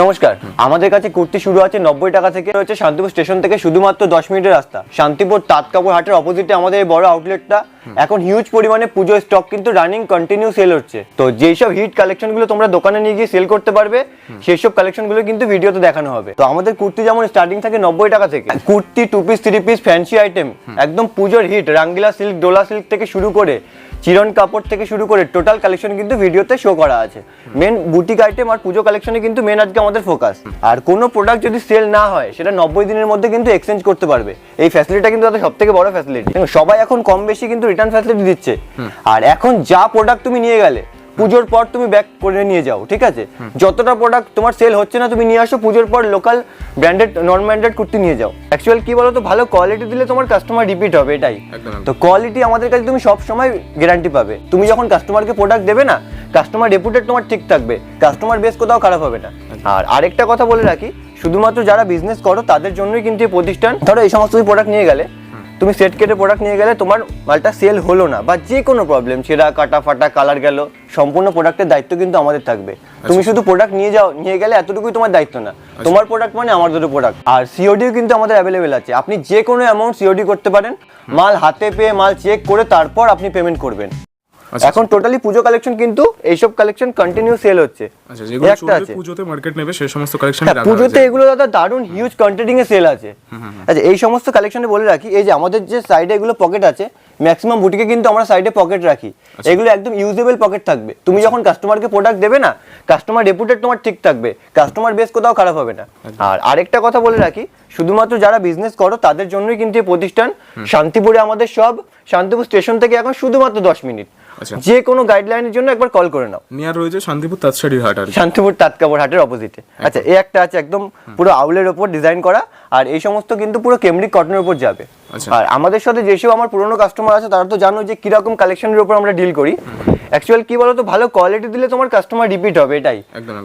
নমস্কার, আমাদের কাছে কুর্তি শুরু আছে নব্বই টাকা থেকে রয়েছে শান্তিপুর স্টেশন থেকে শুধুমাত্র দশ মিনিটের রাস্তা। শান্তিপুর তাঁতকাপড় হাটের অপোজিটে আমাদের এই বড় আউটলেটটা এখন হিউজ পরিমাণে পুজোর স্টক কিন্তু রানিং কন্টিনিউ সেল হচ্ছে। তো যেই সব হিট কালেকশনগুলো তোমরা দোকানে নিয়ে গিয়ে সেল করতে পারবে, সেই সব কালেকশনগুলো কিন্তু ভিডিওতে দেখানো হবে। তো আমাদের কুর্তি যেমন স্টার্টিং থাকে নব্বই টাকা থেকে, kurti two piece three piece fancy item একদম পুজোর hit Rangila silk Dola silk থেকে শুরু করে চিরন কাপড় থেকে শুরু করে টোটাল কালেকশন কিন্তু ভিডিওতে শো করা আছে। মেন বুটিক আইটেম আর পুজো কালেকশনে কিন্তু মেন আজকে আমাদের ফোকাস আর কোনো প্রোডাক্ট যদি সেল না হয় সেটা নব্বই দিনের মধ্যে কিন্তু এক্সচেঞ্জ করতে পারবে। এই ফ্যাসিলিটিটা কিন্তু তাদের সব থেকে বড় ফ্যাসিলিটি সবাই এখন কম বেশি কিন্তু রিটার্ন ফ্যাসিলিটি দিচ্ছে। আর এখন যা প্রোডাক্ট তুমি নিয়ে গেলে পুজোর পর তুমি ব্যাক করে নিয়ে যাও ঠিক আছে? যতটা প্রোডাক্ট তোমার সেল হচ্ছে না তুমি নিয়ে আসো পুজোর পর local branded non branded kurti নিয়ে যাও। অ্যাকচুয়াল কি বলো তো ভালো কোয়ালিটি দিলে তোমার কাস্টমার রিপিট হবে এটাই। তো কোয়ালিটি আমাদের কাছে তুমি সব সময় গ্যারান্টি পাবে। তুমি যখন কাস্টমারকে প্রোডাক্ট দেবে না কাস্টমার রেপুটেড তোমার ঠিক থাকবে কাস্টমার বেস কোথাও খারাপ হবে না। আর আরেকটা কথা বলে রাখি শুধুমাত্র যারা বিজনেস করো তাদের জন্যই কিন্তু এই প্রতিষ্ঠান ধরো এই সমস্ত প্রোডাক্ট নিয়ে গেলে তুমি সেট কেটে প্রোডাক্ট নিয়ে গেলে তোমার মালটা সেল হলো না বা যে কোনো প্রবলেম ছেঁড়া কাটা ফাটা কালার গেল সম্পূর্ণ প্রোডাক্টের দায়িত্ব কিন্তু আমাদের থাকবে। তুমি শুধু প্রোডাক্ট নিয়ে যাও নিয়ে গেলে এতটুকুই তোমার দায়িত্ব না। তোমার প্রোডাক্ট মানে আমার দুটো প্রোডাক্ট আর সিওডিও কিন্তু আমাদের অ্যাভেলেবেল আছে। আপনি যে কোনো অ্যামাউন্ট সিওডি করতে পারেন। মাল হাতে পেয়ে মাল চেক করে তারপর আপনি পেমেন্ট করবেন। আচ্ছা, এখন টোটালি পুজো কালেকশন কিন্তু এইসব কালেকশন কন্টিনিউ সেল হচ্ছে। আচ্ছা যেগুলো একটা আছে। পুজোতে মার্কেট নেবে সেই সমস্ত কালেকশন হ্যাঁ পুজোতে এগুলো দাদা দারুণ হিউজ কোয়ান্টিটিং এ সেল আছে। আচ্ছা এই সমস্ত কালেকশনে বলে রাখি এই যে আমাদের যে সাইডে এগুলো পকেট আছে ম্যাক্সিমাম বুটিকে কিন্তু আমরা সাইডে পকেট রাখি। এগুলো একদম ইউজেবল পকেট থাকবে। তুমি যখন কাস্টমারকে প্রোডাক্ট দেবে না কাস্টমার রেপুটেড তোমার ঠিক থাকবে কাস্টমার বেস কোথাও খারাপ হবে না। আর আরেকটা কথা বলে রাখি শুধুমাত্র যারা বিজনেস করো তাদের জন্যই কিন্তু এই প্রতিষ্ঠান শান্তিপুরে আমাদের সব শান্তিপুর স্টেশন থেকে এখন শুধুমাত্র দশ মিনিট। আচ্ছা। যে কোনো গাইডলাইনের জন্য একবার কল করে নাও। নিয়ার রয়েছে শান্তিপুর তাঁতশাড়ির হাট আর শান্তিপুর তাঁতকাপড় হাটের অপোজিটে আচ্ছা এই একটা আছে একদম পুরো আউলের ওপর ডিজাইন করা আর এই সমস্ত কিন্তু পুরো কেমব্রিক কটনের উপর যাবে। আচ্ছা। আর আমাদের সাথে যেসব আমার পুরনো কাস্টমার আছে তারা তো জানো যে কীরকম কালেকশনের উপর আমরা ডিল করি। অ্যাকচুয়াল কি বলো তো ভালো কোয়ালিটি দিলে তোমার কাস্টমার রিপিট হবে এটাই।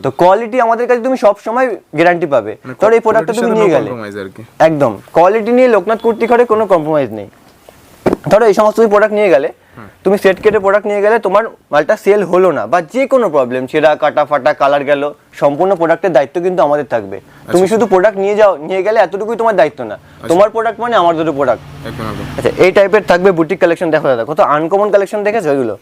তো কোয়ালিটি আমাদের কাছে তুমি সব সময় গ্যারান্টি পাবে। মানে ধরো এই প্রোডাক্টটা তুমি নিয়ে গেলে। একদম। কোয়ালিটি নিয়ে লোকনাথ কুর্তি ঘরে কোনো কম্প্রোমাইজ নেই। ধরো এই সমস্ত প্রোডাক্ট নিয়ে গেলে তুমি সেট কেটে প্রোডাক্ট নিয়ে গেলে তোমার মালটা সেল হলো না বা যে কোনো প্রবলেম ছেঁড়া কাটা ফাটা কালার গেল সম্পূর্ণ প্রোডাক্টের দায়িত্ব কিন্তু আমাদের থাকবে। তুমি শুধু প্রোডাক্ট নিয়ে যাও নিয়ে গেলে এতটুকুই তোমার দায়িত্ব না। তোমার প্রোডাক্ট মানে আমার দুটো প্রোডাক্ট আচ্ছা এই টাইপের থাকবে বুটিক কালেকশন দেখো দাদা কত আনকমন কালেকশন দেখেছ ওইগুলো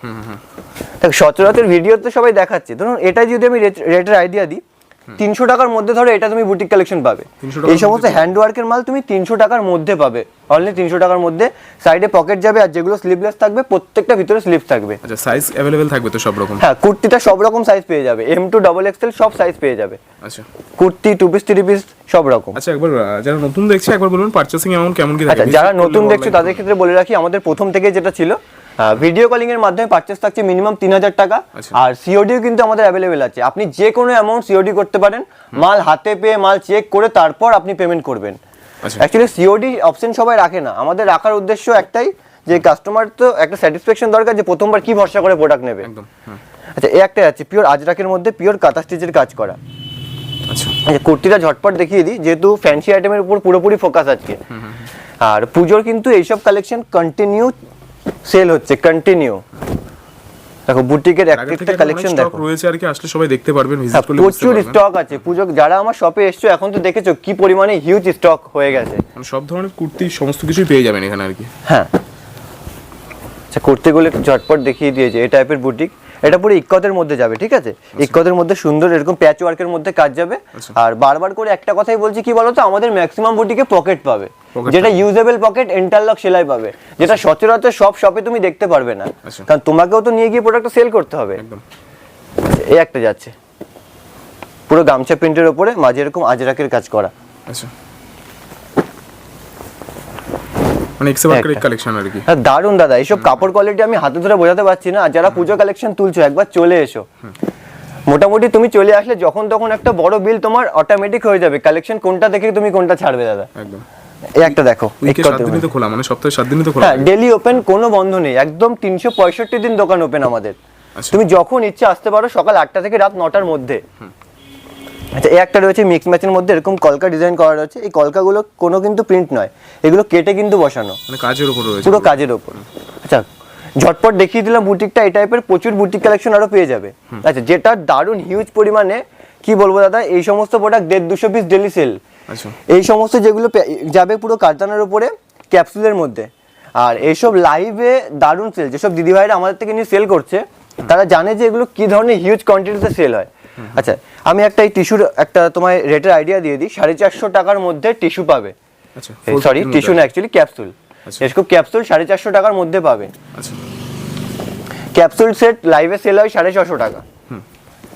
দেখ সচরাচর ভিডিও তো সবাই দেখাচ্ছে। ধরুন এটা যদি আমি রেটের আইডিয়া দিই তিনশো টাকার মধ্যে ধরো এটা তুমি বুটিক কালেকশন পাবে। এই সমস্ত হ্যান্ড ওয়ার্কের মাল তুমি তিনশো টাকার মধ্যে পাবে। অনলি তিনশো টাকার মধ্যে সাইডে পকেট যাবে আর যেগুলো স্লিভলেস থাকবে প্রত্যেকটা ভিতরে স্লিভ থাকবে। আচ্ছা সাইজ অ্যাভেলেবেল থাকবে তো সব রকম? হ্যাঁ কুর্তিটা সব রকম সাইজ পেয়ে যাবে। এম টু ডবল এক্সেল সব সাইজ পেয়ে যাবে। আচ্ছা। Kurti two piece three piece সব রকম। আচ্ছা একবার যারা নতুন দেখছে একবার বলুন পারচেসিং অ্যামাউন্ট কেমন কি আচ্ছা যারা নতুন দেখছ তাদের ক্ষেত্রে বলে রাখি আমাদের প্রথম থেকে যেটা ছিল ভিডিও কলিং এর মাধ্যমে পারচেস থাকছে মিনিমাম তিন হাজার টাকা। আচ্ছা। আর সিওডিও কিন্তু আমাদের অ্যাভেলেবেল আছে। আপনি যে কোনো অ্যামাউন্ট সিওডি করতে পারেন মাল হাতে পেয়ে মাল চেক করে তারপর আপনি পেমেন্ট করবেন। আচ্ছা। অ্যাকচুয়ালি সিওডি অপশন সবাই রাখে না। আমাদের রাখার উদ্দেশ্য একটাই যে কাস্টমার তো একটা স্যাটিসফ্যাকশন দরকার যে প্রথমবার কি ভরসা করে প্রোডাক্ট নেবে। একদম হুম। আচ্ছা এই একটা আছে পিওর আজরাকের মধ্যে পিওর কাঁথা স্টিচের কাজ করা। আচ্ছা। আচ্ছা কুর্তিটা ঝটপট দেখিয়ে দিই যেহেতু ফ্যান্সি আইটেমের উপর পুরোপুরি ফোকাস আজকে। আর পুজোর কিন্তু এইসব কালেকশন কন্টিনিউ সেল হচ্ছে কন্টিনিউ দেখো বুটিকের একটা কালেকশন দেখো। রয়েছে আর কি আসলে সবাই দেখতে পারবেন হ্যাঁ, ভিজিট করলে প্রচুর স্টক আছে। পুজো যারা আমার শপে এসছো এখন তো দেখেছ কি পরিমাণে হিউজ স্টক হয়ে গেছে। মানে সব ধরনের কুর্তি সমস্ত কিছুই পেয়ে যাবেন এখানে আর কি। হ্যাঁ। আচ্ছা কুর্তিগুলো একটু ঝটপট দেখিয়ে দিয়েছে। এই টাইপের বুটিক এটা পুরো ইক্কতের মধ্যে যাবে ঠিক আছে? ইক্কতের মধ্যে সুন্দর এরকম প্যাচ ওয়ার্কের মধ্যে কাজ যাবে। আচ্ছা। আর বারবার করে একটা কথাই বলছি কি বলতো? আমাদের ম্যাক্সিমাম বুটিকে পকেট পাবে। যেটা ইউজেবল পকেট ইন্টারলক সেলাই পাবে। যেটা সচরাচর সব শপে তুমি দেখতে পারবে না। আচ্ছা। কারণ তোমাকেও তো নিয়ে গিয়ে প্রোডাক্টটা সেল করতে হবে। একদম। এই একটা যাচ্ছে। পুরো গামছা প্রিন্টের ওপরে মাঝে এরকম আজরাকের কাজ করা। আচ্ছা। মানে এক্সেবার্কের কালেকশন আর কি। হ্যাঁ দারুণ দাদা এইসব কাপড় কোয়ালিটি আমি হাতে ধরে বোঝাতে পারছি না আর যারা পুজো কালেকশন তুলছো একবার চলে এসো। মোটামুটি তুমি চলে আসলে যখন তখন একটা বড় বিল তোমার অটোমেটিক হয়ে যাবে। কালেকশন কোনটা দেখে তুমি কোনটা ছাড়বে দাদা? একদম। এই একটা দেখো দিনই তো খোলা মানে সপ্তাহে সাত দিনই তো খোলা। হ্যাঁ ডেলি ওপেন কোনো বন্ধ নেই একদম তিনশো পঁয়ষট্টি দিন দোকান ওপেন আমাদের। আচ্ছা। তুমি যখন ইচ্ছে আসতে পারো সকাল আটটা থেকে রাত নটার মধ্যে। আচ্ছা এই একটা রয়েছে মিক্স ম্যাচের মধ্যে এরকম কলকা ডিজাইন করা রয়েছে। এই কলকাগুলো কোনো কিন্তু প্রিন্ট নয়। এগুলো কেটে কিন্তু বসানো। মানে কাজের উপর রয়েছে। পুরো কাজের ওপর আচ্ছা ঝটপট দেখিয়ে দিলাম বুটিকটা। এই টাইপের প্রচুর বুটিক কালেকশন আরও পেয়ে যাবে। আচ্ছা যেটা দারুণ হিউজ পরিমাণে কি বলব দাদা এই সমস্ত প্রোডাক্ট দেড় দুশো পিস ডেলি সেল আচ্ছা। এই সমস্ত যেগুলো যাবে পুরো কারদানার উপরে ক্যাপসুলের মধ্যে। আর এইসব লাইভে দারুণ সেল যেসব দিদিভাইরা আমাদের থেকে নিয়ে সেল করছে তারা জানে যে এগুলো কি ধরনের হিউজ কোয়ান্টিটিতে সেল হয়। আচ্ছা আমি একটা এই টিস্যুর একটা তোমায় রেটের আইডিয়া দিয়ে দিই সাড়ে চারশো টাকার মধ্যে টিস্যু পাবে। আচ্ছা সরি টিস্যু না অ্যাকচুয়ালি ক্যাপসুল আচ্ছা। এসকো ক্যাপসুল সাড়ে চারশো টাকার মধ্যে পাবে। আচ্ছা। ক্যাপসুল সেট লাইভে সেল হয় সাড়ে ছশো টাকা।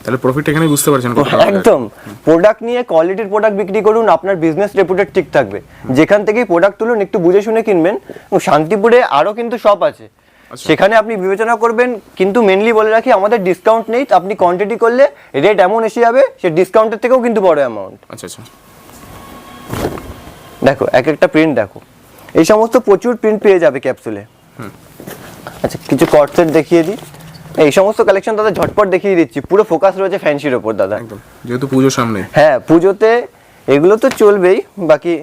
তাহলে প্রফিট এখানে বুঝতে পারছেন। একদম। প্রোডাক্ট নিয়ে কোয়ালিটির প্রোডাক্ট বিক্রি করুন আপনার বিজনেস রেপুটেড ঠিক থাকবে। যেখান থেকেই প্রোডাক্ট তুলুন একটু বুঝে শুনে কিনবেন। শান্তিপুরে আরও কিন্তু শপ আছে। আচ্ছা। সেখানে আপনি বিবেচনা করবেন কিন্তু মেনলি বলে রাখি আমাদের ডিসকাউন্ট নেই আপনি কোয়ান্টিটি করলে রেট এমন এসে যাবে সে ডিসকাউন্টের থেকেও কিন্তু বড় অ্যামাউন্ট আচ্ছা আচ্ছা। দেখো এক একটা প্রিন্ট দেখো। এই সমস্ত প্রচুর প্রিন্ট পেয়ে যাবে ক্যাপসুলে আচ্ছা কিছু কটসেট দেখিয়ে দিই। এই সমস্ত কালেকশন দাদা ঝটপট দেখিয়ে দিচ্ছি পুরো ফোকাস রয়েছে ফ্যান্সির ওপর দাদা। একদম যেহেতু পুজোর সামনে। হ্যাঁ পুজোতে এগুলো তো চলবেই বাকি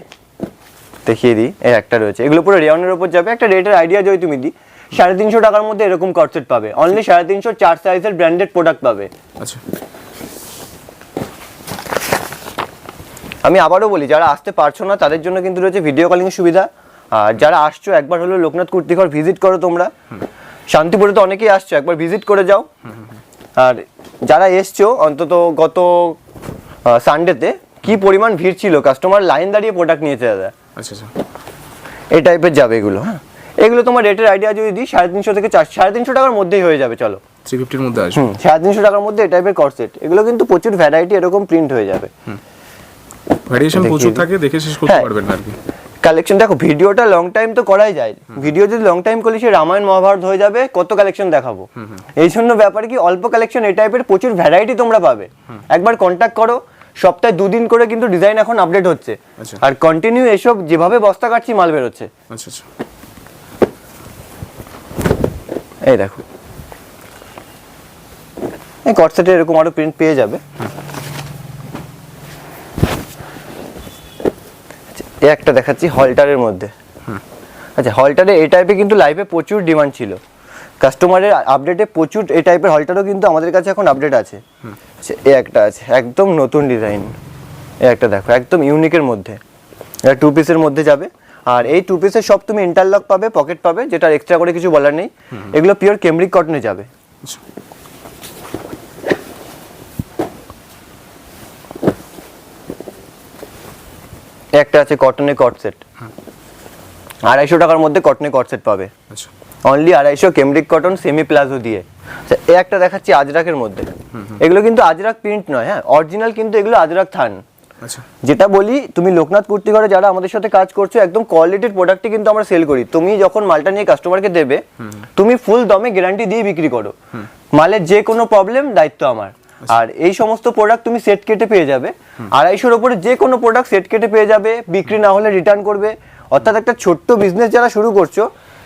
দেখিয়ে দিই এই একটা রয়েছে। এগুলো পুরো রেয়নের ওপর যাবে একটা রেটের আইডিয়া যদি তুমি দিই সাড়ে তিনশো টাকার মধ্যে এরকম কটসেট পাবে। অনলি সাড়ে তিনশো চার সাইজের ব্র্যান্ডেড প্রোডাক্ট পাবে। আচ্ছা। আমি আবারও বলি যারা আসতে পারছ না তাদের জন্য কিন্তু রয়েছে ভিডিও কলিং এর সুবিধা। আর যারা আসছো একবার হলো লোকনাথ কুর্তিঘর ভিজিট করো তোমরা। শান্তিপুরে তো অনেকেই আসছো একবার ভিজিট করে যাও। আর যারা এসছো অন্তত গত সানডেতে কি পরিমাণ ভিড় ছিল? কাস্টমার লাইন দাঁড়িয়ে প্রোডাক্ট নিয়েছে দাদা। আচ্ছা আচ্ছা। এই টাইপের যাবে এগুলো হ্যাঁ। এগুলো তোমার রেটের আইডিয়া যদি দিই সাড়ে তিনশো থেকে চার সাড়ে তিনশো টাকার মধ্যেই হয়ে যাবে চলো। থ্রি ফিফটির মধ্যে আসবে। সাড়ে তিনশো টাকার মধ্যে এই টাইপের কটসেট এগুলো কিন্তু প্রচুর ভ্যারাইটি এরকম প্রিন্ট হয়ে যাবে। ভ্যারিয়েশন প্রচুর থাকে দেখে শেষ করতে হ্যাঁ। পারবেন না আর কি। কালেকশন দেখো ভিডিওটা লং টাইম তো করাই যায়। ভিডিও যদি লং টাইম করলে সে রামায়ণ মহাভারত হয়ে যাবে কত কালেকশন দেখাবো? এই জন্য ব্যাপারে কি অল্প কালেকশন এই টাইপের প্রচুর ভ্যারাইটি তোমরা পাবে। একবার কন্ট্যাক্ট করো সপ্তাহে দুদিন করে কিন্তু ডিজাইন এখন আপডেট হচ্ছে। আচ্ছা। আর কন্টিনিউ এসব যেভাবে বস্তা কাটছি মাল বেরোচ্ছে। আচ্ছা আচ্ছা। এই দেখো। এই কটসেটে এরকম আরও প্রিন্ট পেয়ে যাবে। আচ্ছা, এই একটা দেখাচ্ছি হলটারের মধ্যে। আচ্ছা হলটারে এই টাইপের কিন্তু লাইভে প্রচুর ডিমান্ড ছিল। কাস্টমারের আপডেটে প্রচুর এই টাইপের হলটারও কিন্তু আমাদের কাছে এখন আপডেট আছে। আচ্ছা, এই একটা আছে একদম নতুন ডিজাইন এই একটা দেখো একদম ইউনিকের মধ্যে। এটা টু পিসের মধ্যে যাবে। আর এই টু পিসের সব তুমি ইন্টারলক পাবে পকেট পাবে যেটা এক্সট্রা করে কিছু বলার নেই। এগুলো পিওর কেমব্রিক কটনে যাবে। আচ্ছা একটা আছে কটনের কট সেট আড়াইশো টাকার মধ্যে কটনের কট সেট পাবে। আচ্ছা। অনলি আড়াইশো কেমব্রিক কটন সেমি প্লাজো দিয়ে। আচ্ছা, এই একটা দেখাচ্ছি আজরাকের মধ্যে। এগুলো কিন্তু আজরাক প্রিন্ট নয় হ্যাঁ। অরিজিনাল কিন্তু এগুলো আজরাক থান। আচ্ছা যেটা বলি তুমি লোকনাথ কুর্তি ঘরে যারা আমাদের সাথে কাজ করছ একদম কোয়ালিটির প্রোডাক্টই কিন্তু আমরা সেল করি। তুমি যখন মালটা নিয়ে কাস্টমারকে দেবে তুমি ফুল দমে গ্যারান্টি দিয়ে বিক্রি করো। মালের যে কোনো প্রবলেম দায়িত্ব আমার। আর এই সমস্ত প্রোডাক্ট তুমি সেট কেটে পেয়ে যাবে। আড়াইশোর ওপরে যে কোনো প্রোডাক্ট সেট কেটে পেয়ে যাবে বিক্রি না হলে রিটার্ন করবে। অর্থাৎ একটা ছোট্ট বিজনেস যারা শুরু করছ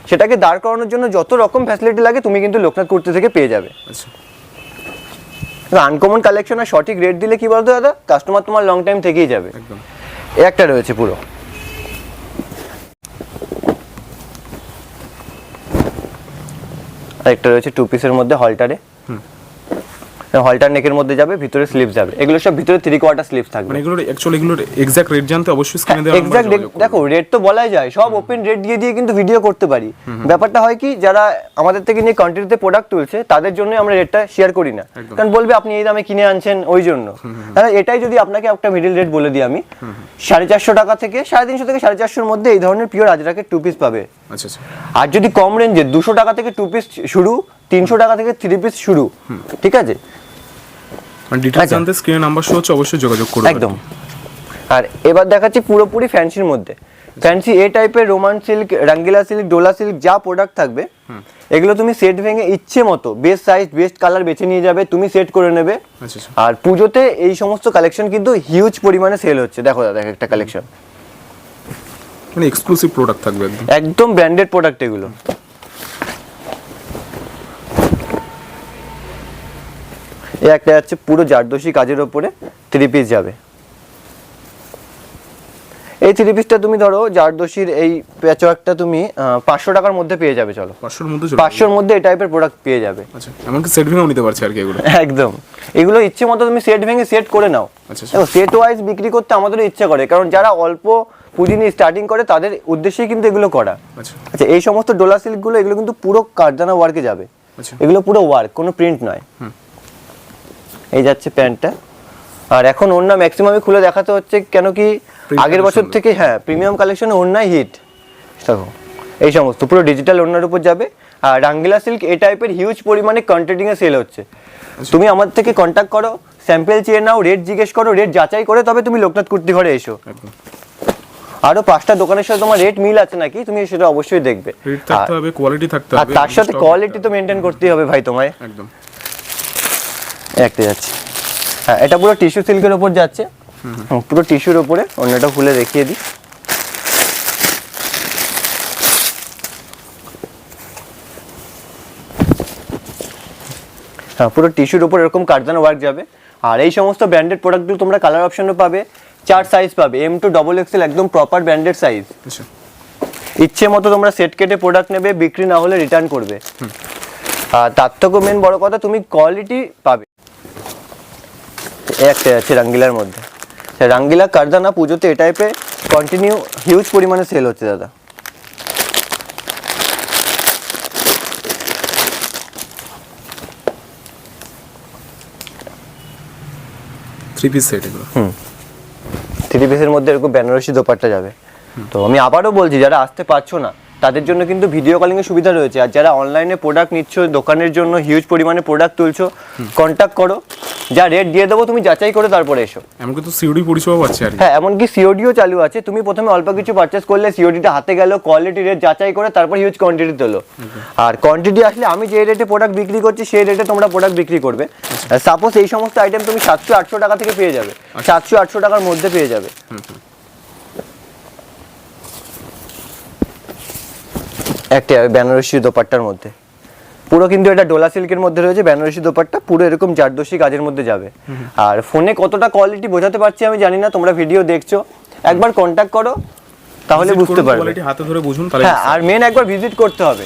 সেটাকে দাঁড় করানোর জন্য যত রকম ফ্যাসিলিটি লাগে তুমি কিন্তু লোকনাথ কুর্তি থেকে পেয়ে যাবে। আচ্ছা। আনকমন কালেকশন আর সঠিক রেট দিলে কি বলতো দাদা? কাস্টমার তোমার লং টাইম থেকেই যাবে। একদম। একটা রয়েছে পুরো। আরেকটা রয়েছে টু পিসের মধ্যে হলটারে হলটার নেকের মধ্যে যাবে ভিতরে স্লিপ যাবে। এগুলো সব ভিতরে থ্রি কোয়ার্টার স্লিপ থাকবে। মানে এগুলোর অ্যাকচুয়ালি এগুলোর এক্সাক্ট রেট জানতে অবশ্যই স্ক্রিনে দেওয়া এক্সাক্ট দেখো রেট তো বলাই যায় সব ওপেন রেট দিয়ে দিয়ে কিন্তু ভিডিও করতে পারি। ব্যাপারটা হয় কি যারা আমাদের থেকে নিয়ে কন্টিনিউতে প্রোডাক্ট তুলছে তাদের জন্য আমরা রেটটা শেয়ার করি না। কারণ বলবে আপনি এই দামে কিনে আনছেন ওই জন্য। তাহলে এটাই যদি আপনাকে একটা মিডিল রেট বলে দিই আমি সাড়ে চারশো টাকা থেকে সাড়ে তিনশো থেকে সাড়ে চারশোর মধ্যে এই ধরনের পিওর আজরাকের টু পিস পাবে। আচ্ছা আচ্ছা। আর যদি কম রেঞ্জে দুশো টাকা থেকে টু পিস শুরু তিনশো টাকা থেকে থ্রি পিস শুরু ঠিক আছে? মানে আচ্ছা। জানতে স্ক্রিনে নাম্বার শো হচ্ছে অবশ্যই যোগাযোগ করুন একদম। আর এবার দেখাচ্ছি পুরোপুরি ফ্যান্সির মধ্যে। ফ্যান্সি এ টাইপের roman silk Rangila silk Dola silk যা প্রোডাক্ট থাকবে এগুলো তুমি সেট ভেঙে ইচ্ছে মতো বেস্ট সাইজ বেস্ট কালার বেছে নিয়ে যাবে তুমি সেট করে নেবে। আচ্ছা আচ্ছা। আর পুজোতে এই সমস্ত কালেকশন কিন্তু হিউজ পরিমাণে সেল হচ্ছে। দেখো দাদা একটা কালেকশন মানে এক্সক্লুসিভ প্রোডাক্ট থাকবে একদম। একদম ব্র্যান্ডেড প্রোডাক্ট এগুলো। এ একটা যাচ্ছে পুরো জারদোষী কাজের ওপরে থ্রি পিস যাবে। এই থ্রি পিসটা তুমি ধরো জারদোশির এই প্যাচওয়ার্কটা তুমি পাঁচশো টাকার মধ্যে পেয়ে যাবে চলো। পাঁচশোর মধ্যে পাঁচশোর মধ্যে এই টাইপের প্রোডাক্ট পেয়ে যাবে। আচ্ছা এমনকি সেট ভেঙেও নিতে পারছি আর কি এগুলো। একদম। এগুলো ইচ্ছে মতো তুমি সেট ভেঙে সেট করে নাও। আচ্ছা, আচ্ছা। সেট ওয়াইজ বিক্রি করতে আমাদেরও ইচ্ছে করে কারণ যারা অল্প পুঁজি নিয়ে স্টার্টিং করে তাদের উদ্দেশ্যেই কিন্তু এগুলো করা। আচ্ছা। আচ্ছা এই সমস্ত ডোলা সিল্কগুলো এগুলো কিন্তু পুরো কারদানা ওয়ার্কে যাবে। আচ্ছা। এগুলো পুরো ওয়ার্ক কোনো প্রিন্ট নয়। এই যাচ্ছে প্যান্টটা। আর এখন ওড়না ম্যাক্সিমামই খুলে দেখাতে হচ্ছে কেন কি আগের বছর থেকে হ্যাঁ প্রিমিয়াম কালেকশনে ওড়নাই হিট দেখো এই সমস্ত পুরো ডিজিটাল ওড়নার উপর যাবে। আর রাঙ্গিলা সিল্ক এই টাইপের হিউজ পরিমাণে কন্টেন্টিং এ সেল হচ্ছে। তুমি আমার থেকে কন্ট্যাক্ট করো স্যাম্পেল চেয়ে নাও রেট জিজ্ঞেস করো রেট যাচাই করে তবে তুমি লোকনাথ কুর্তি ঘরে এসো। আরও পাঁচটা দোকানের সাথে তোমার রেট মিল আছে নাকি তুমি সেটা অবশ্যই দেখবে। রেট থাকতে হবে কোয়ালিটি থাকতে আর তার সাথে কোয়ালিটি তো মেনটেন করতেই হবে ভাই তোমায়। একদম। একটা যাচ্ছে। হ্যাঁ এটা পুরো টিস্যু সিল্কের উপর যাচ্ছে। পুরো টিস্যুর উপরে অন্যটা খুলে দেখিয়ে দিই। হ্যাঁ পুরো টিস্যুর উপর এরকম কারদানা ওয়ার্ক যাবে। আর এই সমস্ত ব্র্যান্ডেড প্রোডাক্টগুলো তোমরা কালার অপশনও পাবে চার সাইজ পাবে এম টু ডবল এক্সেল একদম প্রপার ব্র্যান্ডেড সাইজ ইচ্ছে মতো তোমরা সেট কেটে প্রোডাক্ট নেবে বিক্রি না হলে রিটার্ন করবে। তার থেকেও মেন বড় কথা তুমি কোয়ালিটি পাবে। একটা আছে রাঙ্গিলার মধ্যে। রাঙ্গিলা কারদানা পুজোতে এ টাইপের কন্টিনিউ হিউজ পরিমাণে সেল হচ্ছে দাদা। থ্রি পিস সেট এগুলো? থ্রি পিসের মধ্যে এরকম বেনারসি দোপাট্টা যাবে। তো আমি আবারও বলছি যারা আসতে পারছ না তাদের জন্য কিন্তু ভিডিও কলিং এর সুবিধা রয়েছে। আর যারা অনলাইনে প্রোডাক্ট নিচ্ছ দোকানের জন্য হিউজ পরিমাণে প্রোডাক্ট তুলছো কন্ট্যাক্ট করো। যা রেট দিয়ে দেবো তুমি যাচাই করে তারপরে এসো। এমনকি তো সিওডি পরিষেবা পাচ্ছে আর। হ্যাঁ এমনকি সিওডিও চালু আছে। তুমি প্রথমে অল্প কিছু পারচেস করলে সিওডিটা হাতে গেল কোয়ালিটি রেট যাচাই করে তারপর হিউজ কোয়ান্টিটি তোলো। আর কোয়ান্টিটি আসলে আমি যে রেটে প্রোডাক্ট বিক্রি করছি সেই রেটে তোমরা প্রোডাক্ট বিক্রি করবে। সাপোজ এই সমস্ত আইটেম তুমি সাতশো আটশো টাকা থেকে পেয়ে যাবে। সাতশো আটশো টাকার মধ্যে পেয়ে যাবে। একটা বেনারসি দোপাট্টার মধ্যে। পুরো কিন্তু এটা ডোলা সিল্কের মধ্যে রয়েছে বেনারসি দোপাট্টা পুরো এরকম জারদোষী কাজের মধ্যে যাবে। আর ফোনে কতটা কোয়ালিটি বোঝাতে পারছি আমি জানি না তোমরা ভিডিও দেখছ। একবার কন্ট্যাক্ট করো তাহলে বুঝতে পারবে। কোয়ালিটি হাতে ধরে বুঝুন তাহলে হ্যাঁ আর মেন একবার ভিজিট করতে হবে।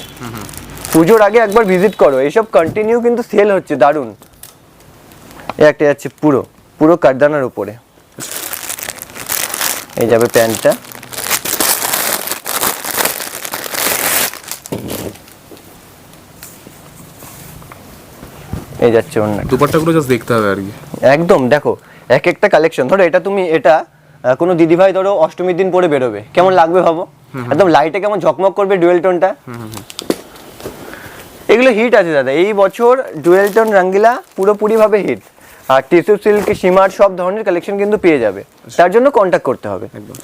পুজোর আগে একবার ভিজিট করো এইসব কন্টিনিউ কিন্তু সেল হচ্ছে দারুণ। একটা যাচ্ছে পুরো পুরো কারদানার উপরে। এই যাবে প্যান্টটা। এই যাচ্ছে অন্য দুপাট্টাগুলো জাস্ট দেখতে হবে আর কি। একদম দেখো এক একটা কালেকশন ধরো এটা তুমি এটা কোনো দিদিভাই ধরো অষ্টমীর দিন পরে বেরোবে। কেমন লাগবে ভাবো? একদম লাইটে কেমন ঝকমক করবে ডুয়েল টোনটা এগুলো হিট আছে দাদা। এই বছর ডুয়েল টোন রাঙ্গিলা পুরোপুরি ভাবে হিট আর টিসু সিল্ক সীমার সব ধরনের কালেকশন কিন্তু পেয়ে যাবে। তার জন্য কন্ট্যাক্ট করতে হবে। একদম।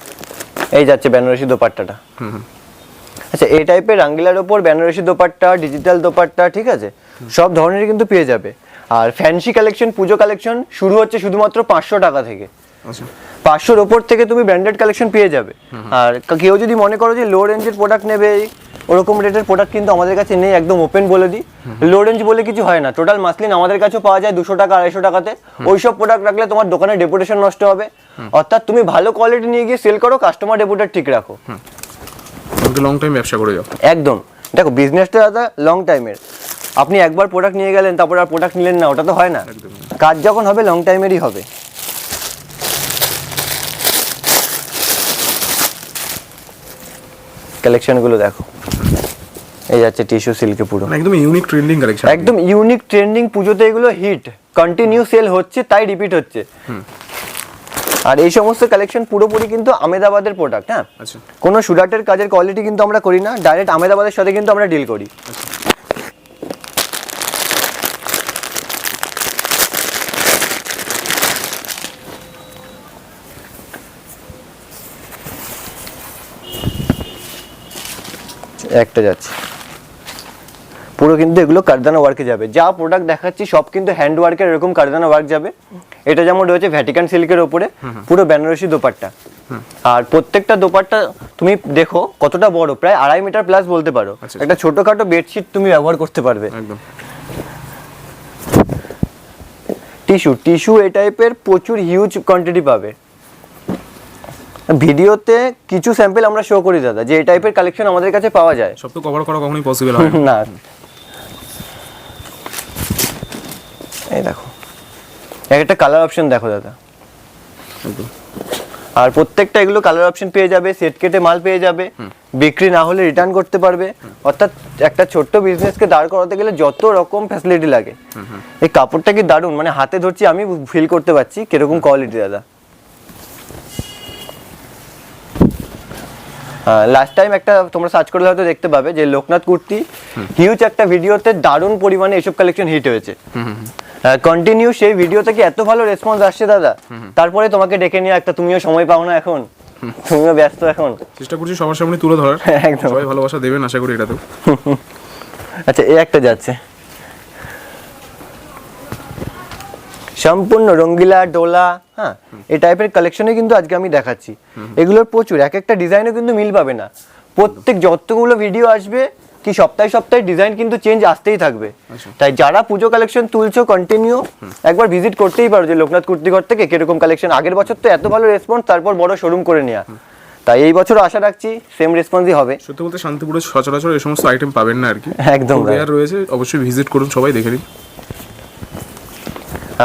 এই যাচ্ছে বেনারসি দোপাট্টাটা। আচ্ছা এই টাইপের রাঙ্গিলার ওপর বেনারসি দোপাট্টা ডিজিটাল দোপাট্টা ঠিক আছে? সব ধরনের কিন্তু পেয়ে যাবে। আর ফ্যান্সি কালেকশন পুজো কালেকশন শুরু হচ্ছে শুধুমাত্র পাঁচশো টাকা থেকে। আচ্ছা। পাঁচশোর ওপর থেকে তুমি ব্র্যান্ডেড কালেকশন পেয়ে যাবে। আর কেউ যদি মনে করো যে লো রেঞ্জের প্রোডাক্ট নেবে ওরকম রেটের প্রোডাক্ট কিন্তু আমাদের কাছে নেই একদম ওপেন বলে দিই। লো রেঞ্জ বলে কিছু হয় না। টোটাল মাসলিন আমাদের কাছেও পাওয়া যায় দুশো টাকা আড়াইশো টাকাতে। ওইসব প্রোডাক্ট রাখলে তোমার দোকানের ডেপুটেশন নষ্ট হবে। অর্থাৎ তুমি ভালো কোয়ালিটি নিয়ে গিয়ে সেল করো কাস্টমার ডেপুটেড ঠিক রাখো। লং টাইম ব্যবসা করে যাও। একদম। দেখো বিজনেসটা দাদা লং টাইমের আপনি একবার প্রোডাক্ট নিয়ে গেলেন তারপর আর প্রোডাক্ট নিলেন না ওটা তো হয় না। কাজ যখন হবে লং টাইমেরই হবে। কালেকশনগুলো দেখো। এই যাচ্ছে টিস্যু সিল্কে পুরো। মানে একদম ইউনিক ট্রেন্ডিং কালেকশন একদম ইউনিক ট্রেন্ডিং পুজোতে এগুলো হিট কন্টিনিউ সেল হচ্ছে তাই রিপিট হচ্ছে। আর এই সমস্ত কালেকশন পুরোপুরি কিন্তু আমেদাবাদের প্রোডাক্ট হ্যাঁ? আচ্ছা। কোনো সুরাটের কাজের কোয়ালিটি কিন্তু আমরা করি না ডাইরেক্ট আমেদাবাদের সাথে কিন্তু আমরা ডিল করি। একটা যাচ্ছে। পুরো কিন্তু এগুলো কারদানা ওয়ার্কে যাবে। যা প্রোডাক্ট দেখাচ্ছি সব কিন্তু হ্যান্ড ওয়ার্কের এরকম কারদানা ওয়ার্ক যাবে। এটা যেমন রয়েছে ভ্যাটিকান সিল্কের ওপরে পুরো বেনারসি দোপাট্টা। আর প্রত্যেকটা দোপাট্টা তুমি দেখো কতটা বড় প্রায় আড়াই মিটার প্লাস বলতে পারো। আচ্ছা। একটা ছোটখাটো বেডশিট তুমি ব্যবহার করতে পারবে। টিস্যু টিস্যু এই টাইপের প্রচুর হিউজ কোয়ান্টিটি পাবে। ভিডিওতে কিছু স্যাম্পল আমরা শো করি দাদা যে এই টাইপের কালেকশন আমাদের কাছে পাওয়া যায়। সব তো কভার করা কখনোই পসিবল হয় না। এই দেখো। এক একটা কালার অপশন দেখো দাদা। আর প্রত্যেকটা এগুলো কালার অপশন পেয়ে যাবে সেট কেটে মাল পেয়ে যাবে বিক্রি না হলে রিটার্ন করতে পারবে। অর্থাৎ একটা ছোট্ট বিজনেসকে দাঁড় করাতে গেলে যত রকম ফ্যাসিলিটি লাগে। এই কাপড়টা কি দারুণ? মানে হাতে ধরছি আমি ফিল করতে পারছি কীরকম কোয়ালিটি দাদা? লাস্ট টাইম একটা তোমরা সার্চ করলে হয়তো দেখতে পাবে যে লোকনাথ কুর্তি হিউজ একটা ভিডিওতে দারুণ পরিমাণে এসব কালেকশন হিট হয়েছে। কন্টিনিউ সেই ভিডিও থেকে এত ভালো রেসপন্স আসছে দাদা? তারপরে তোমাকে ডেকে নিয়ে একটা তুমিও সময় পাও না এখন। তুমিও ব্যস্ত এখন। চেষ্টা করছি সবার সামনে তুলে ধরার। একদম। সবাই ভালোবাসা দেবেন আশা করি এটাতেও। আচ্ছা এই একটা যাচ্ছে। সম্পূর্ণ রঙ্গিলা ডোলা হ্যাঁ এই টাইপের কালেকশনে কিন্তু আজকে আমি দেখাচ্ছি। এগুলোর প্রচুর এক একটা ডিজাইনও কিন্তু মিল পাবে না। প্রত্যেক যতগুলো ভিডিও আসবে কি সপ্তাহে সপ্তাহে ডিজাইন কিন্তু চেঞ্জ আসতেই থাকবে। আচ্ছা। তাই যারা পুজো কালেকশন তুলছো কন্টিনিউ একবার ভিজিট করতেই পারো যে লোকনাথ কুর্তিঘর থেকে কীরকম কালেকশন আগের বছর তো এত ভালো রেসপন্স তারপর বড় শোরুম করে নেওয়া তাই এই বছর আশা রাখছি সেম রেসপন্সই হবে। সত্যি বলতে শান্তিপুরে সচরাচর এই সমস্ত আইটেম পাবেন না আর কি। একদম রয়েছে অবশ্যই ভিজিট করুন সবাই দেখে নিন।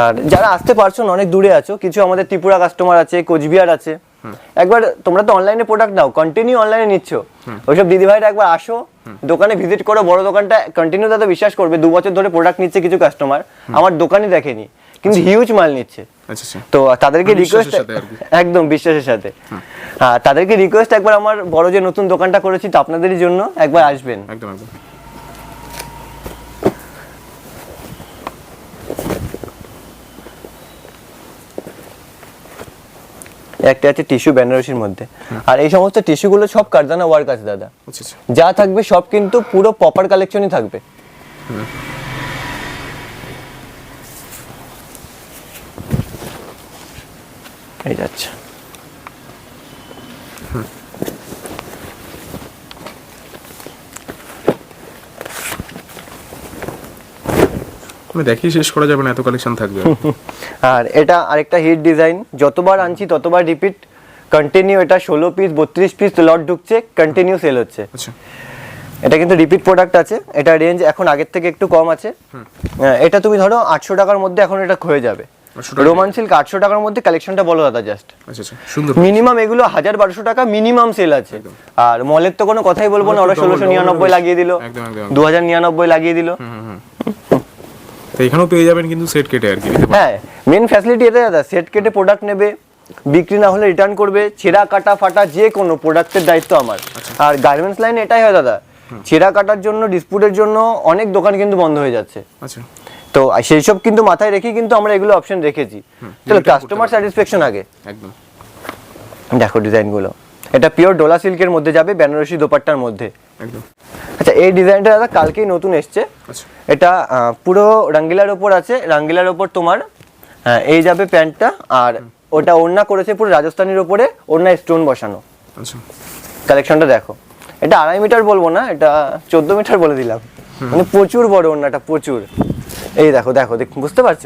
আর যারা আসতে পারছ না অনেক দূরে আছো কিছু আমাদের ত্রিপুরা কাস্টমার আছে কোচবিহার আছে একবার তোমরা তো অনলাইনে প্রোডাক্ট নাও কন্টিনিউ অনলাইনে নিচ্ছ। ওইসব দিদি ভাইরা একবার আসো দোকানে ভিজিট করো বড় দোকানটা কন্টিনিউ তাতে বিশ্বাস করবে দু বছর ধরে প্রোডাক্ট নিচ্ছে কিছু কাস্টমার আমার দোকানই দেখেনি কিন্তু হিউজ মাল নিচ্ছে। আচ্ছা আচ্ছা। তো তাদেরকে রিকোয়েস্ট। একদম বিশ্বাসের সাথে। তাদেরকে রিকোয়েস্ট একবার আমার বড় যে নতুন দোকানটা করেছি তো আপনাদেরই জন্য একবার আসবেন। একদম একদম। একটা আছে টিস্যু বেনারসির মধ্যে। আর এই সমস্ত টিস্যুগুলো সব কারদানা ওয়ার্ক আছে দাদা। আচ্ছা আচ্ছা। যা থাকবে সব কিন্তু পুরো প্রপার কালেকশনই থাকবে। এই যাচ্ছে। মানে দেখি শেষ করা যাবে না এত কালেকশন থাকবে। আর এটা আরেকটা হিট ডিজাইন যতবার আনছি ততবার রিপিট কন্টিনিউ এটা ষোলো পিস বত্রিশ পিস লট ঢুকছে কন্টিনিউ সেল হচ্ছে। আচ্ছা। এটা কিন্তু রিপিট প্রোডাক্ট আছে এটা রেঞ্জ এখন আগের থেকে একটু কম আছে। এটা তুমি ধরো আটশো টাকার মধ্যে এখন এটা হয়ে যাবে। রোমান সিল্ক আটশো টাকার মধ্যে কালেকশনটা বলো দাদা জাস্ট আচ্ছা আচ্ছা সুন্দর মিনিমাম এগুলো হাজার বারোশো টাকা মিনিমাম সেল আছে। আর মলের তো কোনো কথাই বলব না ওরা ষোলোশো নিরানব্বই। লাগিয়ে দিল। দু হাজার নিরানব্বই লাগিয়ে দিল। তো এখানেও পেয়ে যাবেন কিন্তু সেট কেটে আর কি হ্যাঁ মেন ফ্যাসিলিটি এটা দাদা সেট কেটে প্রোডাক্ট নেবে বিক্রি না হলে রিটার্ন করবে ছেঁড়া কাটা ফাটা যে কোনো প্রোডাক্টের দায়িত্ব আমার। আর গার্মেন্টস লাইন এটাই হয় দাদা ছেঁড়া কাটার জন্য ডিসপুটের জন্য অনেক দোকান কিন্তু বন্ধ হয়ে যাচ্ছে। আচ্ছা। তো সেই সব কিন্তু মাথায় রেখেই কিন্তু আমরা এগুলো অপশন রেখেছি। চলো কাস্টমার স্যাটিসফ্যাকশন আগে। একদম। দেখো ডিজাইনগুলো এটা পিওর ডোলা সিল্কের মধ্যে যাবে বেনারসি দোপাট্টার মধ্যে। একদম। আচ্ছা এই ডিজাইনটা দাদা কালকেই নতুন এসছে। আচ্ছা। এটা পুরো রাঙ্গিলার ওপর আছে। রাঙ্গিলার ওপর তোমার এই যাবে প্যান্টটা আর ওটা ওড়না করেছে পুরো রাজস্থানের ওপরে ওড়না স্টোন বসানো। আচ্ছা। কালেকশনটা দেখো। এটা আড়াই মিটার বলব না এটা চোদ্দ মিটার বলে দিলাম। মানে প্রচুর বড় ওড়নাটা প্রচুর। এই দেখো দেখো বুঝতে পারছ?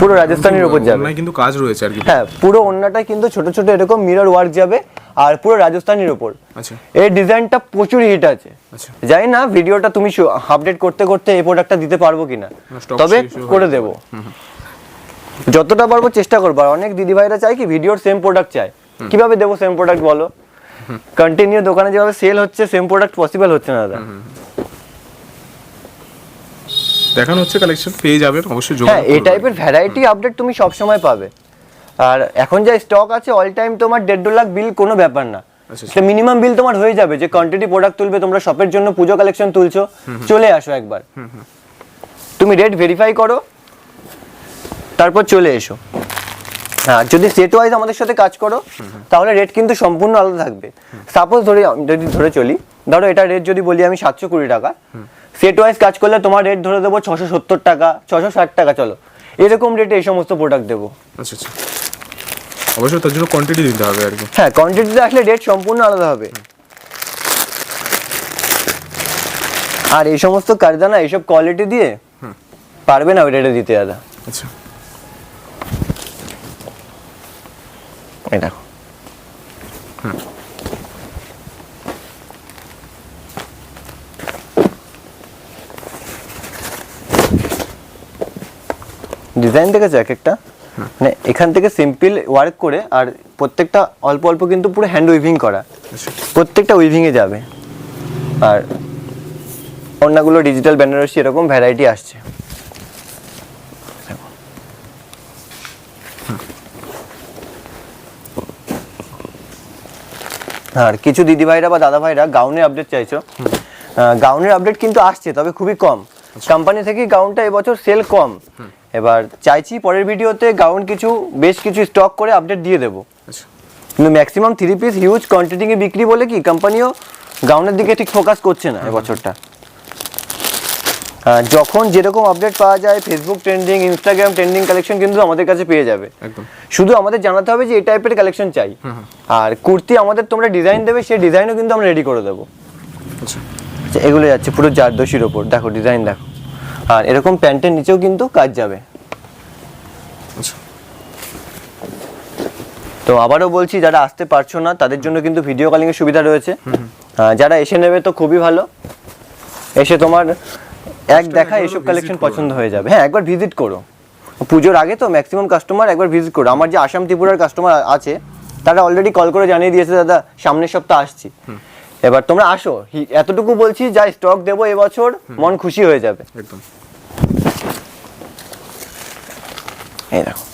পুরো রাজস্থানের ওপর যাবে। কিন্তু কাজ রয়েছে আর কি। হ্যাঁ পুরো ওড়নাটা কিন্তু ছোট ছোট এরকম মিরর ওয়ার্ক যাবে। আর পুরো রাজস্থানের ওপর এই ডিজাইনটা প্রচুর হিট আছে। আচ্ছা। জানি না ভিডিওটা তুমি আপডেট করতে করতে এই প্রোডাক্টটা দিতে পারব কিনা। তবে করে। দেবো। যতটা পারব চেষ্টা করব। আর অনেক দিদিভাইরা চায় কি ভিডিওর সেম প্রোডাক্ট চায়। কীভাবে দেবো সেম প্রোডাক্ট বলো? কন্টিনিউ দোকানে যেভাবে সেল হচ্ছে সেম প্রোডাক্ট পসিবল হচ্ছে না দাদা। দেখানো হচ্ছে কালেকশন পেয়ে যাবেন। অবশ্যই হ্যাঁ এই টাইপের ভ্যারাইটি আপডেট তুমি সব সময় পাবে। আর এখন যা স্টক আছে অল টাইম তোমার দেড় দু লাখ বিল কোনো ব্যাপার না। সেটা মিনিমাম বিল তোমার হয়ে যাবে যে কোয়ান্টিটি প্রোডাক্ট তুলবে তোমরা শপের জন্য পুজো কালেকশন তুলছো চলে আসো একবার। তুমি রেট ভেরিফাই করো তারপর চলে এসো। হ্যাঁ যদি সেট ওয়াইজ আমাদের সাথে কাজ করো তাহলে রেট কিন্তু সম্পূর্ণ আলাদা থাকবে। সাপোজ ধরে যদি ধরে চলি ধরো এটা রেট যদি বলি আমি সাতশো কুড়ি টাকা সেট ওয়াইজ কাজ করলে তোমার রেট ধরে দেবো ছশো সত্তর টাকা ছশো ষাট টাকা চলো। এরকম রেটে এই সমস্ত প্রোডাক্ট দেবো। আচ্ছা আচ্ছা। অবশ্যই তার জন্য কোয়ান্টিটি দিতে হবে আর কি। হ্যাঁ কোয়ান্টিটিতে আসলে রেট সম্পূর্ণ আলাদা হবে। আর এই সমস্ত কারদানা এইসব কোয়ালিটি দিয়ে পারবে না ওই রেটে দিতে দাদা আচ্ছা। এই দেখো। ডিজাইন দেখেছ এক একটা? মানে এখান থেকে সিম্পল ওয়ার্ক করে আর প্রত্যেকটা অল্প অল্প কিন্তু পুরো হ্যান্ড উইভিং করা। প্রত্যেকটা উইভিংয়ে যাবে। আর অন্যগুলো ডিজিটাল বেনারসি এরকম ভ্যারাইটি আসছে। আর কিছু দিদিভাইরা বা দাদাভাইরা গাউনের আপডেট চাইছো। গাউনের আপডেট কিন্তু আসছে তবে খুবই কম। কোম্পানি থেকে গাউনটা এবছর সেল কম। এবার চাইছি পরের ভিডিওতে গাউন কিছু বেশ কিছু স্টক করে আপডেট দিয়ে দেবো। আচ্ছা। কিন্তু maximum three piece huge quantity বিক্রি বলে কি কোম্পানিও গাউনের দিকে ঠিক ফোকাস করছে না এবছরটা। যখন যেরকম আপডেট পাওয়া যায় Facebook trending Instagram trending collection কিন্তু আমাদের কাছে পেয়ে যাবে। শুধু আমাদের জানাতে হবে যে এই টাইপের কালেকশন চাই। আর কুর্তি আমাদের তোমরা ডিজাইন দেবে সেই ডিজাইনও কিন্তু আমরা রেডি করে দেবো। আচ্ছা। আচ্ছা, এগুলো যাচ্ছে পুরো জারদোষির ওপর। দেখো ডিজাইন দেখো। আর এরকম প্যান্টের নিচেও কিন্তু কাজ যাবে। আচ্ছা। তো আবারও বলছি যারা আসতে পারছ না তাদের জন্য কিন্তু ভিডিও কলিং এর সুবিধা রয়েছে। যারা এসে নেবে তো খুবই ভালো। এসে তোমার এক দেখা এসব কালেকশন পছন্দ হয়ে যাবে। হ্যাঁ একবার ভিজিট করো। পুজোর আগে তো ম্যাক্সিমাম কাস্টমার একবার ভিজিট করো। আমার যে আসাম ত্রিপুরার কাস্টমার আছে তারা অলরেডি কল করে জানিয়ে দিয়েছে দাদা সামনের সপ্তাহ আসছি। এবার তোমরা আসো। এতটুকু বলছি যা স্টক দেবো এবছর মন খুশি হয়ে যাবে। একদম। এই দেখো।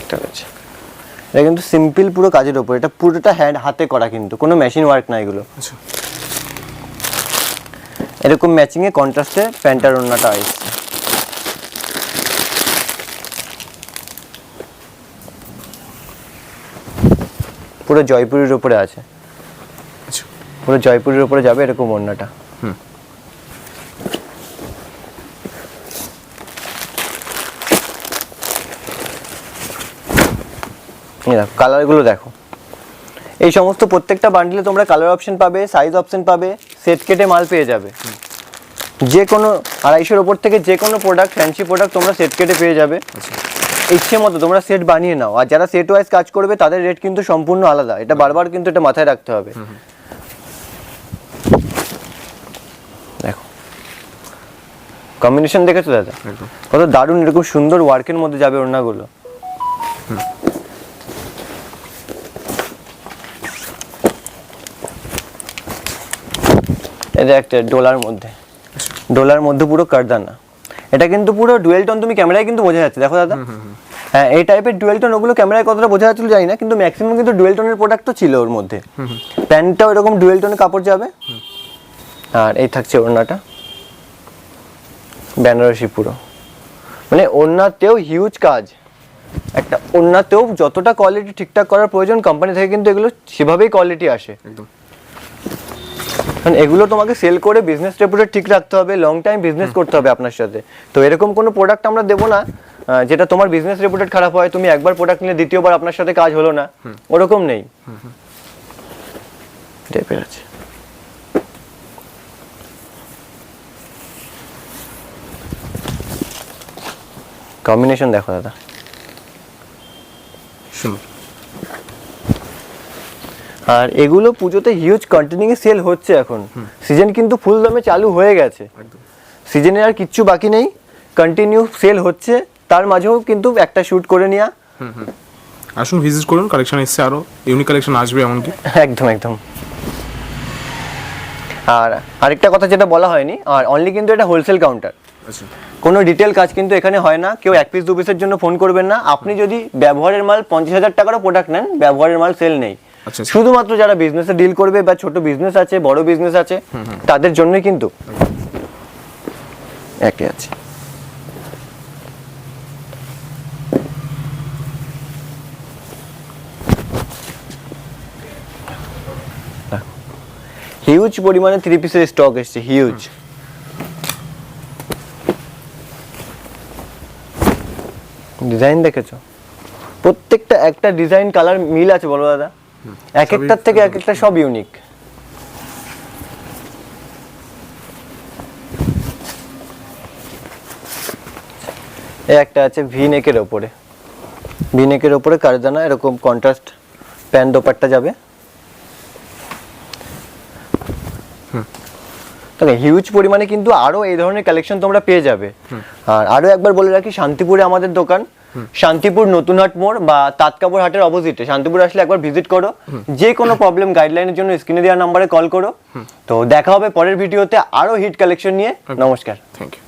একটা রয়েছে। এটা কিন্তু সিম্পল পুরো কাজের ওপর এটা পুরোটা হ্যান্ড হাতে করা কিন্তু কোনো মেশিন ওয়ার্ক না এগুলো। আচ্ছা। এরকম ম্যাচিংয়ে কন্ট্রাস্টে প্যান্টার ওড়নাটা আসছে। পুরো জয়পুরের উপরে আছে। আচ্ছা। পুরো জয়পুরের উপরে যাবে এরকম ওড়নাটা। হুম। দেখো কালারগুলো দেখো। এই সমস্ত প্রত্যেকটা বান্ডিলে তোমরা কালার অপশন পাবে সাইজ অপশন পাবে। সেট কেটে মাল পেয়ে যাবে। যে কোনো আড়াইশোর ওপর থেকে যে কোনো প্রোডাক্ট ফ্যান্সি প্রোডাক্ট তোমরা সেট কেটে পেয়ে যাবে। আচ্ছা। ইচ্ছে মতো তোমরা সেট বানিয়ে নাও। আর যারা সেট ওয়াইজ কাজ করবে তাদের রেট কিন্তু সম্পূর্ণ আলাদা। এটা বারবার কিন্তু এটা মাথায় রাখতে হবে। দেখো। কম্বিনেশন দেখেছ দাদা? কত দারুণ এরকম সুন্দর ওয়ার্কের মধ্যে যাবে ওড়নাগুলো। এটা একটা ডোলার মধ্যে। ডোলার মধ্যে পুরো কারদানা। এটা কিন্তু পুরো ডুয়েল টোন তুমি ক্যামেরায় কিন্তু বোঝা যাচ্ছে। দেখো দাদা। হ্যাঁ এই টাইপের ডুয়েল টোন ওগুলো ক্যামেরায় কতটা বোঝা যাচ্ছিল জানি না কিন্তু ম্যাক্সিমাম কিন্তু ডুয়েল টোনের প্রোডাক্ট তো ছিল ওর মধ্যে। প্যান্টটাও এরকম ডুয়েল টোনের কাপড় যাবে। আর এই থাকছে ওড়নাটা। বেনারসি পুরো। মানে ওড়নাতেও হিউজ কাজ। একটা ওড়নাতেও যতটা কোয়ালিটি ঠিকঠাক করার প্রয়োজন কোম্পানি থেকে কিন্তু এগুলো সেভাবেই কোয়ালিটি আসে। একদম। কারণ এগুলো তোমাকে সেল করে বিজনেস রেপুটেড ঠিক রাখতে হবে লং টাইম বিজনেস করতে হবে আপনার সাথে। তো এরকম কোনো প্রোডাক্ট আমরা দেবো না যেটা তোমার বিজনেস রেপুটেড খারাপ হয় তুমি একবার প্রোডাক্ট নিলে দ্বিতীয়বার আপনার সাথে কাজ হলো না। ওরকম নেই। টাইপের আছে কম্বিনেশন দেখো দাদা। সুন্দর আর এগুলো পুজোতে হিউজ কন্টিনিউ সেল হচ্ছে এখন। সিজন কিন্তু ফুল দামে চালু হয়ে গেছে। সিজনে আর কিচ্ছু বাকি নেই। কন্টিনিউ সেল হচ্ছে। তার মাঝেও কিন্তু একটা শুট করে নেওয়া আসুন ভিজিট করুন কালেকশন এসছে আরও। ইউনিক কালেকশন আসবে এমনকি। একদম একদম। আর আরেকটা কথা যেটা বলা হয়নি আর অনলি কিন্তু এটা হোলসেল কাউন্টার আচ্ছা। কোনো ডিটেল কাজ কিন্তু এখানে হয় না। কেউ এক পিস দু পিসের জন্য ফোন করবেন না। আপনি যদি ব্যবহারের মাল পঞ্চাশ হাজার টাকারও প্রোডাক্ট নেন ব্যবহারের মাল সেল নেই। শুধুমাত্র যারা বিজনেসে ডিল করবে বা ছোট বিজনেস আছে বড় বিজনেস আছে তাদের জন্যই কিন্তু একে আছে। হিউজ পরিমাণে থ্রি পিসের স্টক এসছে হিউজ ডিজাইন দেখেছ? প্রত্যেকটা একটা ডিজাইন কালার মিল আছে বলো দাদা। এক একটার থেকে এক একটা সব ইউনিক একটা আছে ভি নেকের ওপরে। ভি নেকের ওপরে কারদানা এরকম কন্ট্রাস্ট প্যান দোপাট্টা যাবে? তবে হিউজ পরিমাণে কিন্তু আরও এই ধরনের কালেকশন তোমরা পেয়ে যাবে। আর আরও একবার বলে রাখি শান্তিপুরে আমাদের দোকান শান্তিপুর নতুনহাট মোড় বা তাতকাপুর হাটের অপোজিটে শান্তিপুর আসলে একবার ভিজিট করো। যে কোনো প্রবলেম গাইডলাইনের জন্য স্ক্রিনে দেওয়া নাম্বারে কল করো। তো দেখা হবে পরের ভিডিওতে আরও হিট কালেকশন নিয়ে। নমস্কার। Thank you